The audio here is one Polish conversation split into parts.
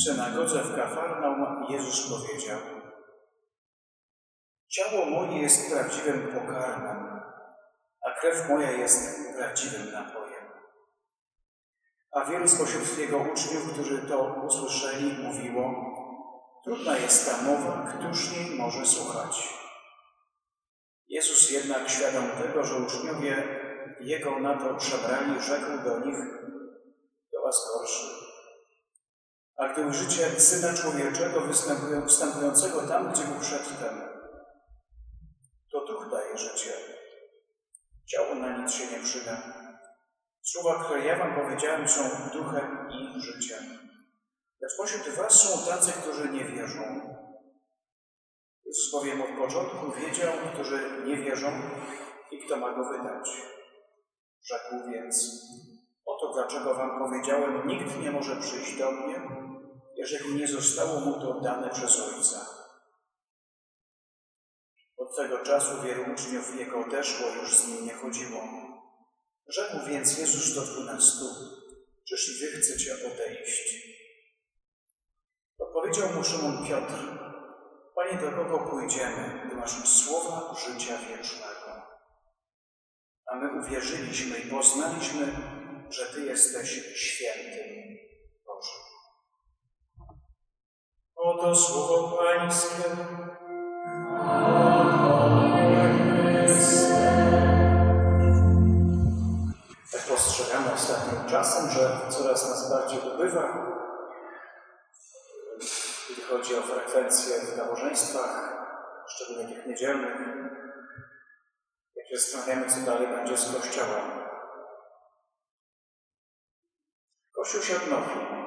W synagodze w Kafarnaum Jezus powiedział Ciało moje jest prawdziwym pokarmem, a krew moja jest prawdziwym napojem. A wielu spośród Jego uczniów, którzy to usłyszeli, mówiło Trudna jest ta mowa, któż jej może słuchać? Jezus jednak świadom tego, że uczniowie Jego na to przebrali, rzekł do nich Do was gorszy. A gdy ujrzycie Syna Człowieczego występują- wstępującego tam, gdzie był przedtem, to duch daje życie. Ciało na nic się nie przyda. Słowa, które ja wam powiedziałem, są duchem i życiem. Lecz pośród was są tacy, którzy nie wierzą. Jezus bowiem od początku wiedział, którzy nie wierzą i kto ma go wydać. Rzekł więc, oto dlaczego wam powiedziałem, nikt nie może przyjść do mnie, jeżeli nie zostało mu to dane przez Ojca. Od tego czasu wielu uczniów Jego odeszło, już z nim nie chodziło. Rzekł więc Jezus do dwunastu, czyż i wy chcecie odejść? Odpowiedział mu Szymon Piotr, Panie, do kogo pójdziemy, gdy masz słowa życia wiecznego? A my uwierzyliśmy i poznaliśmy, że Ty jesteś świętym Oto słowo Pańskie. Tak postrzegamy ostatnim czasem, że coraz nas bardziej ubywa, jeśli chodzi o frekwencję w nabożeństwach, szczególnie tych niedzielnych. Jak się zastanawiamy, co dalej będzie z Kościołem. Kościół się odnowi.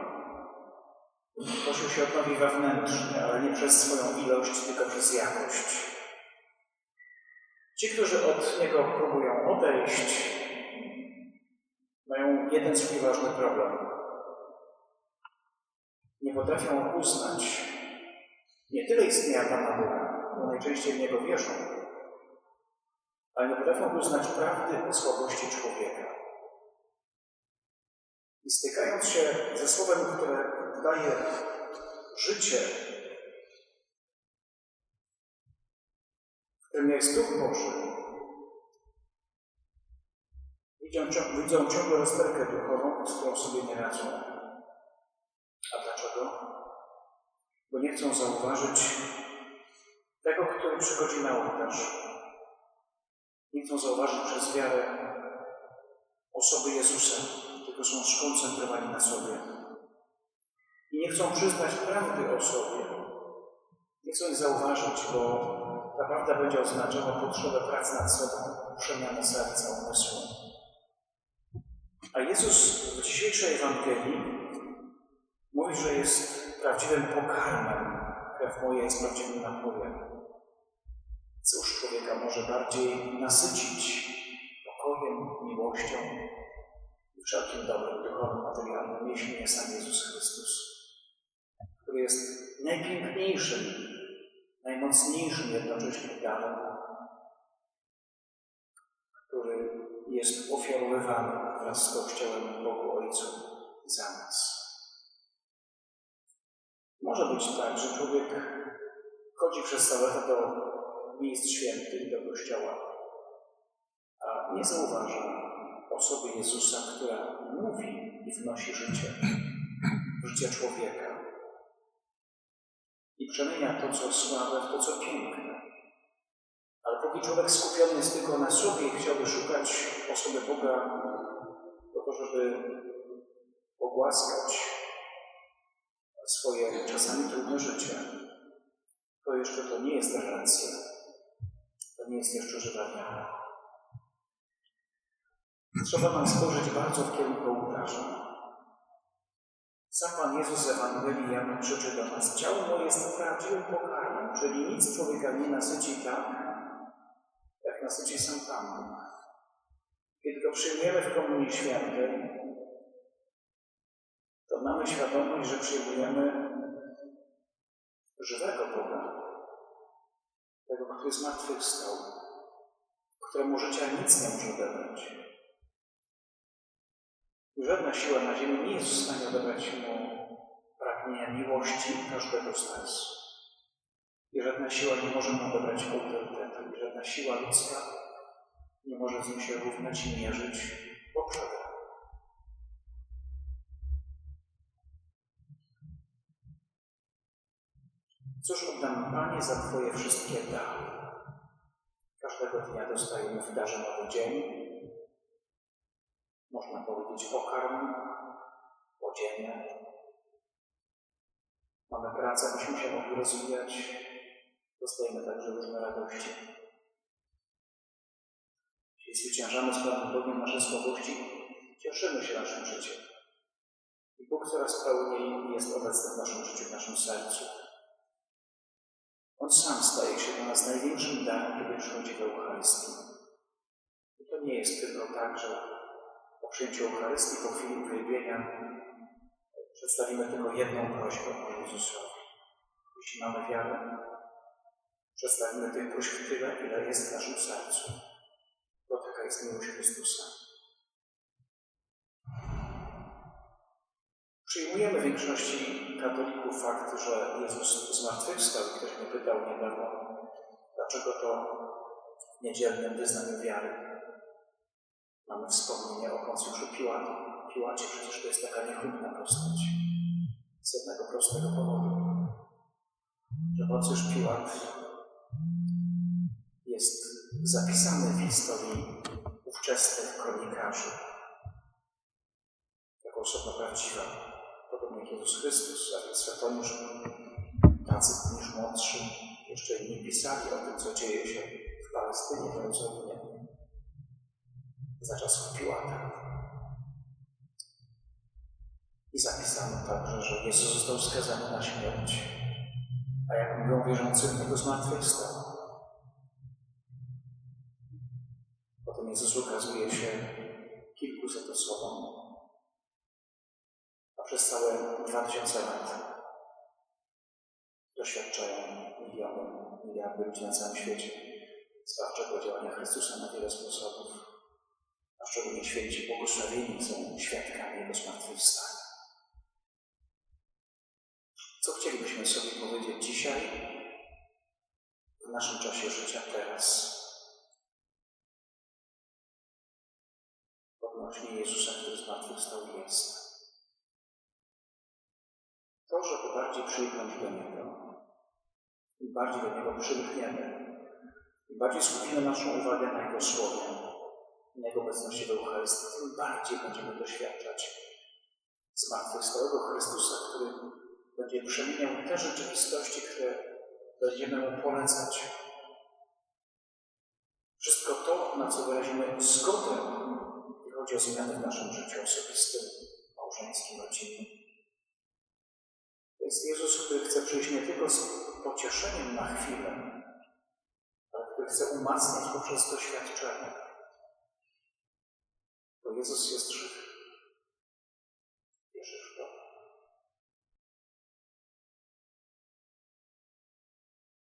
Kościół się odnowi wewnętrznie, ale nie przez swoją ilość, tylko przez jakość. Ci, którzy od niego próbują odejść, mają jeden swój ważny problem. Nie potrafią uznać nie tyle istnienia Pana Boga, bo najczęściej w Niego wierzą, ale nie potrafią uznać prawdy słabości człowieka. I stykając się ze słowem, które daje życie, w którym jest Duch Boży, widzą, widzą ciągle rozterkę duchową, z którą sobie nie radzą. A dlaczego? Bo nie chcą zauważyć tego, który przychodzi na ołtarz. Nie chcą zauważyć przez wiarę osoby Jezusa, tylko są skoncentrowani na sobie. I nie chcą przyznać prawdy o sobie. Nie chcą zauważyć, bo ta prawda będzie oznaczała potrzebę pracy nad sobą, przemiany serca, umysłu. A Jezus w dzisiejszej Ewangelii mówi, że jest prawdziwym pokarmem. Krew moja jest prawdziwym napojem. Cóż człowieka może bardziej nasycić pokojem, miłością i wszelkim dobrem duchowym, materialnym, jeśli nie sam Jezus Chrystus, który jest najpiękniejszym, najmocniejszym jednocześnie darem, który jest ofiarowywany wraz z Kościołem Bogu Ojcu za nas. Może być tak, że człowiek chodzi przez całe lata do miejsc świętych, do Kościoła, a nie zauważa osoby Jezusa, która mówi i wnosi życie, życie człowieka przemienia to, co słabe, w to, co piękne. Ale póki człowiek skupiony jest tylko na sobie i chciałby szukać osoby Boga po to, żeby pogłaskać swoje czasami trudne życie, to jeszcze to nie jest relacja. To nie jest jeszcze żywa wiara. Trzeba nam spojrzeć bardzo w kierunku ołtarza. Sam Pan Jezus z Ewangelii Jana krzyczy do nas, ciało moje jest prawdziwym pokarmem, czyli nic człowieka nie nasyci tak, jak nasyci sam Pan. Kiedy go przyjmujemy w Komunii Świętej, to mamy świadomość, że przyjmujemy żywego Boga, tego, który zmartwychwstał, któremu życia nic nie może odebrać. Żadna siła na ziemi nie jest w stanie odebrać mu pragnienia miłości każdego z nas. I żadna siła nie może nam odebrać autorytetu, i żadna siła ludzka nie może z nim się równać i mierzyć, bo przegra. Cóż oddam Panie za Twoje wszystkie dary? Każdego dnia dostajemy w darze nowy dzień, można powiedzieć pokarm, podziemia. Mamy pracę, byśmy się mogli rozwijać, dostajemy także różne radości. Jeśli zwyciężamy z Panem Bogiem nasze słabości, cieszymy się naszym życiem. I Bóg coraz pełniej jest obecny w naszym życiu, w naszym sercu. On sam staje się dla nas największym darem, kiedy przychodzi do Eucharystii. I to nie jest tylko tak, że po przyjęciu Eucharystii, po chwili uwielbienia przedstawimy tylko jedną prośbę o Jezusowi. Jeśli mamy wiarę, przedstawimy tych prośb tyle, ile jest w naszym sercu. Bo taka jest miłość Chrystusa. Przyjmujemy w większości katolików fakt, że Jezus zmartwychwstał. Ktoś mnie pytał niedawno, dlaczego to w niedzielnym wyznaniu wiary mamy wspomnienie o Koncjuszu Piłatu. Piłacie przecież to jest taka niechlubna postać. Z jednego prostego powodu, że Koncjusz Piłat jest zapisany w historii ówczesnych kronikarzy jako osoba prawdziwa, podobnie jak Jezus Chrystus, a więc Swatoniusz, tacy niż młodszy, jeszcze nie pisali o tym, co dzieje się w Palestynie, w Jerozolimie, za czasów Piłata. I zapisano także, że Jezus został skazany na śmierć, a jak mówią wierzący w Niego zmartwychwstał. Potem Jezus ukazuje się kilkuset osobom, a przez całe dwa tysiące lat doświadczają miliony, miliardy ludzi na całym świecie zbawczego działania Chrystusa na wiele sposobów, a szczególnie święci błogosławieni są świadkami Jego zmartwychwstania. Co chcielibyśmy sobie powiedzieć dzisiaj, w naszym czasie życia teraz, odnośnie Jezusa, który zmartwychwstał jest? To, żeby bardziej przylgnąć do Niego i bardziej do Niego przylgniemy i bardziej skupimy naszą uwagę na Jego Słowie, Jego obecności w Eucharystii, tym bardziej będziemy doświadczać zmartwychwstałego Chrystusa, który będzie przemieniał te rzeczywistości, które będziemy Mu polecać. Wszystko to, na co wyrazimy zgodę, chodzi o zmiany w naszym życiu osobistym, małżeńskim, rodzinnym. Jest Jezus, który chce przyjść nie tylko z pocieszeniem na chwilę, ale który chce umacniać poprzez doświadczenie. Bo Jezus jest żywy.